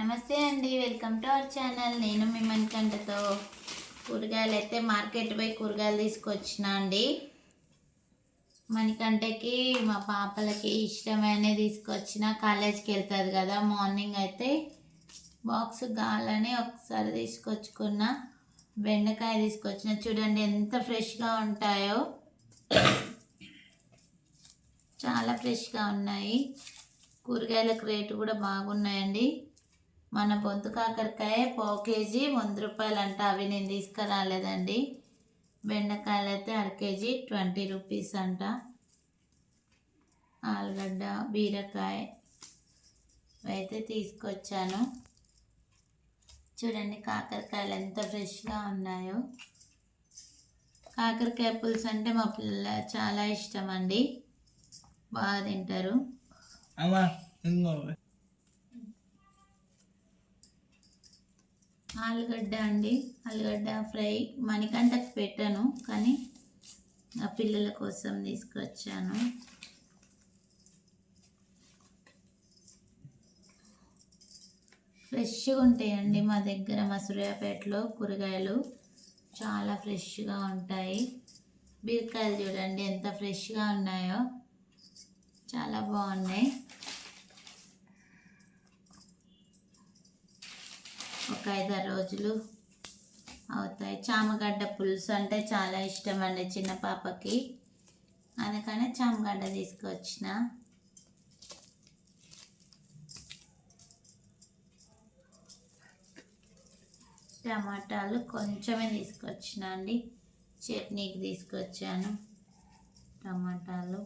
నమస్తే అండి welcome to our channel. నేను మిమ్మల్ని కంటతో కూరగాయలు అయితే మార్కెట్ పోయి కూరగాయలు తీసుకొచ్చిన అండి. మనకంటకి మా పాపలకి ఇష్టమైన తీసుకొచ్చిన కాలేజ్కి వెళ్తుంది కదా మార్నింగ్ అయితే బాక్స్ కావాలని ఒకసారి తీసుకొచ్చుకున్న. బెండకాయ తీసుకొచ్చిన. చూడండి ఎంత ఫ్రెష్గా ఉంటాయో. చాలా ఫ్రెష్గా ఉన్నాయి. కూరగాయలకు రేటు కూడా బాగున్నాయండి. మన బొంతు కాకరకాయ పావు కేజీ వంద రూపాయలు అంట అవి నేను తీసుకురాలేదండి. బెండకాయలు అయితే అర కేజీ ట్వంటీ రూపీస్ అంట. ఆలుగడ్డ బీరకాయ అయితే తీసుకొచ్చాను. చూడండి కాకరకాయలు ఎంత ఫ్రెష్గా ఉన్నాయో. కాకరకాయ పులుసు అంటే మా పిల్ల చాలా ఇష్టం అండి బాగా తింటారు. ఆలుగడ్డ అండి. ఆలుగడ్డ ఫ్రై మణికంటకు పెట్టాను కానీ నా పిల్లల కోసం తీసుకొచ్చాను. ఫ్రెష్గా ఉంటాయండి మా దగ్గర మా సూర్యాపేటలో కూరగాయలు. చాలా ఫ్రెష్గా ఉంటాయి. బీరకాయలు చూడండి ఎంత ఫ్రెష్గా ఉన్నాయో. చాలా బాగున్నాయి. ఒక ఐదారు రోజులు అవుతాయి. చామగడ్డ పులుసు అంటే చాలా ఇష్టం అండి చిన్న పాపకి. అందుకనే చామగడ్డ తీసుకొచ్చిన. టమాటాలు కొంచెమే తీసుకొచ్చిన అండి. చట్నీకి తీసుకొచ్చాను టమాటాలు.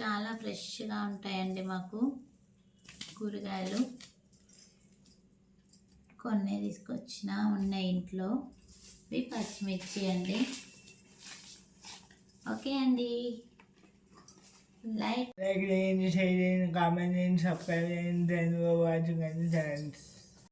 చాలా ఫ్రెష్గా ఉంటాయండి మాకు. కూరగాయలు కొన్ని తీసుకొచ్చిన ఉన్నాయి ఇంట్లో. ఇవి పచ్చిమిర్చి అండి. ఓకే అండి. లైక్ లైక్ చేయండి షేర్ చేయండి కామెంట్ చేయండి సబ్స్క్రైబ్ చేయండి. థ్యాంక్ యూ ఫర్ వాచింగ్ అండి థ్యాంక్స్